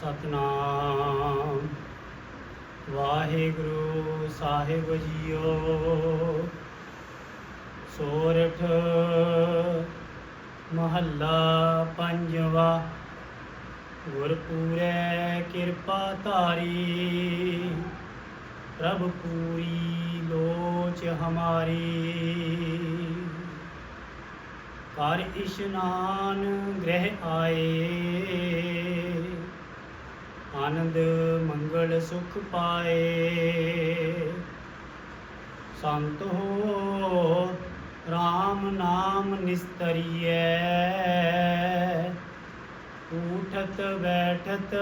ਸਤਨਾਮ। ਵਾਹਿਗੁਰੂ ਸਾਹਿਬ ਜੀਓ, ਸੋਰਠ ਮਹੱਲਾ ਪੰਜਵਾ। ਗੁਰਪੂਰੈ ਕਿਰਪਾ ਧਾਰੀ, ਪ੍ਰਭ ਪੂਰੀ ਲੋਚ ਹਮਾਰੀ। ਕਰ ਇਸ਼ਨਾਨ ਗ੍ਰਹਿ ਆਏ ਆਨੰਦ, ਮੰਗਲ ਸੁਖ ਪਾਏ। ਸੰਤ ਹੋ RAM ਨਾਮ ਨਿਸਤਰੀਐ। ਉਠਤ, ਬੈਠਤ,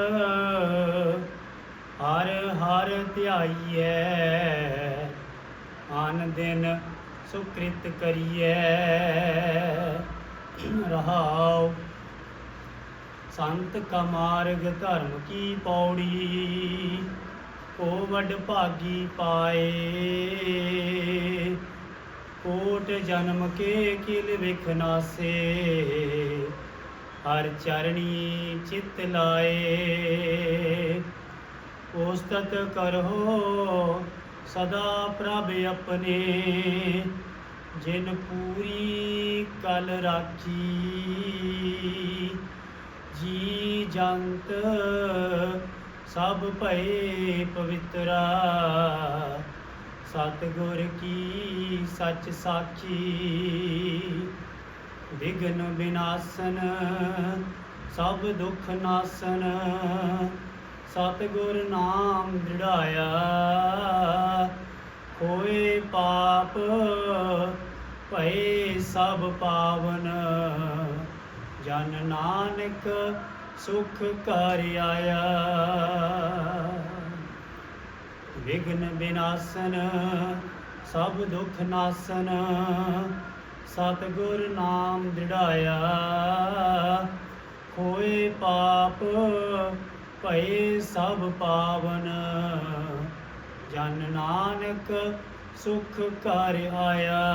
ਹਰ ਹਰ ਧਿਆਈਐ। ਆਨ ਦਿਨ ਸੁਕ੍ਰਿਤ ਕਰੀਐ। ਰਹਾਉ ਸੰਤ ਕਾ ਮਾਰਗ ਧਰਮ ਕੀ ਪੌੜੀ? ਕੋ ਵੱਡ ਭਾਗੀ ਪਾਏ। ਕੋਟ ਜਨਮ ਕੇ ਕਿਲ ਵਿਖ ਹਰ ਚਰਣੀ ਚਿਤ ਲਾਏ। ਉਸਤਤ ਕਰੋ ਸਦਾ ਪ੍ਰਭ ਆਪਣੇ। ਜਿਨ ਪੂਰੀ ਕਲ ਰਾਖੀ ਜੀ ਜੰਤ, ਸਭ ਭਏ ਪਵਿੱਤਰਾ। ਸਤਿਗੁਰ ਕੀ ਸੱਚ ਸਾਖੀ ਵਿਗਨ ਵਿਨਾਸ਼ਨ ਸਭ ਦੁੱਖ ਨਾਸ਼ਨ। ਸਤਿਗੁਰ ਨਾਮ ਦ੍ਰਿੜਾਇਆ ਹੋਏ ਪਾਪ, ਭਏ ਸਭ ਪਾਵਨ। ਜਨ ਨਾਨਕ ਸੁਖ ਕਰ ਆਇਆ। ਵਿਗਨ ਵਿਨਾਸ਼ਨ ਸਭ ਦੁਖ ਨਾਸ਼ਨ, ਸਤਿਗੁਰ ਨਾਮ ਦ੍ਰਿੜਾਇਆ। ਹੋਏ ਪਾਪ, ਭਏ ਸਭ ਪਾਵਨ। ਜਨ ਨਾਨਕ ਸੁਖ ਕਰ ਆਇਆ।